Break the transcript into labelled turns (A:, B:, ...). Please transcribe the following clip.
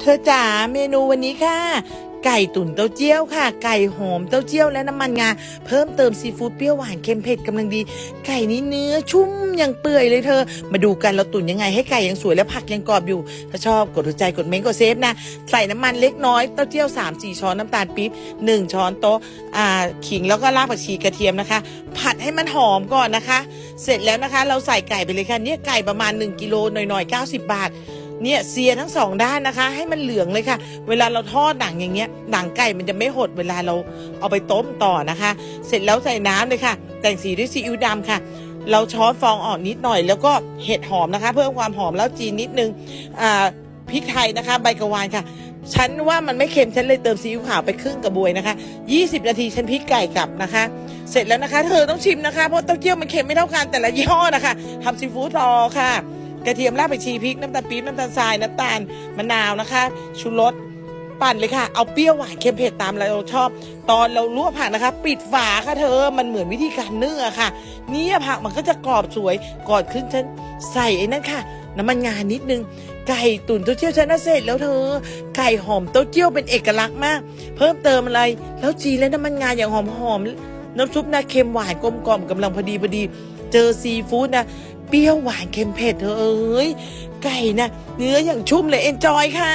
A: เธอจ๋าเมนูวันนี้ค่ะ ไก่ตุ๋นเต้าเจี้ยวค่ะ ไก่หอมเต้าเจี้ยวและน้ำมันงา เพิ่มเติมซีฟู้ดเปรี้ยวหวานเค็มเผ็ดกำลังดี ไก่นี้เนื้อชุ่มยังเปื่อยเลยเธอ มาดูกันเราตุ๋นยังไงให้ไก่ยังสวยและผักยังกรอบอยู่ ถ้าชอบกดถูกใจกดเม้นกดเซฟนะ ใส่น้ำมันเล็กน้อยเต้าเจี้ยว 3 4 ช้อนน้ำตาลปี๊บ1 ช้อนโต๊ะอ่าขิงแล้วก็รากผักชีกระเทียมนะคะ ผัดให้มันหอมก่อนนะคะ เสร็จแล้วนะคะ เราใส่ไก่ไปเลยค่ะเนี่ยไก่ประมาณ 1กิโลหน่อยๆ90 บาท เนี่ยเสียทั้งสองด้านนะคะ ให้มันเหลืองเลยค่ะ เวลาเราทอดหนังอย่างเงี้ยหนังไก่มันจะไม่หดเวลาเราเอาไปต้มต่อนะคะ เสร็จแล้วใส่น้ำเลยค่ะ แต่งสีด้วยซีอิ๊วดำค่ะ เราช้อนฟองออกนิดหน่อย แล้วก็เห็ดหอมนะคะ เพิ่มความหอมแล้วจีนนิดนึงอ่าพริกไทยนะคะ ใบกระวานค่ะฉันว่ามันไม่เค็มฉันเลยเติมซีอิ๊วขาวไปครึ่งกระบวยนะคะ 20 นาทีฉันพริกไก่กลับนะคะ เสร็จแล้วนะคะ เธอต้องชิมนะคะ เพราะเต้าเจี้ยวมันเค็มไม่เท่ากันแต่ละยี่ห้อนะคะทำซีฟู้ดรอค่ะ กระเทียมรากผักชีพริกน้ำตาลปี๊บน้ำตาลทรายน้ำตาลมะนาวนะคะ ชูรสปั่นเลยค่ะ เอาเปรี้ยวหวานเค็มเผ็ดตามเราชอบ ตอนเราลวกผักนะคะ ปิดฝาค่ะเธอ มันเหมือนวิธีการนึ่งอะค่ะ เนี่ยผักมันก็จะกรอบสวยก่อนขึ้นฉันใส่ไอ้นั่นค่ะ น้ำมันงานิดนึง ไก่ตุ๋นเต้าเจี้ยวฉันน่ะเสร็จแล้วเธอ ไก่หอมเต้าเจี้ยวเป็นเอกลักษณ์มาก เพิ่มเติมอะไร แล้วจีและน้ำมันงาอย่างหอมหอมๆน้ำซุปนะเค็มหวานกลมกล่อมกำลังพอดีพอดี เจอซีฟู้ดนะ เปรี้ยวหวานเค็มเผ็ดเธอเอ้ยไก่นะเนื้ออย่างชุ่มเลยเอนจอยค่ะ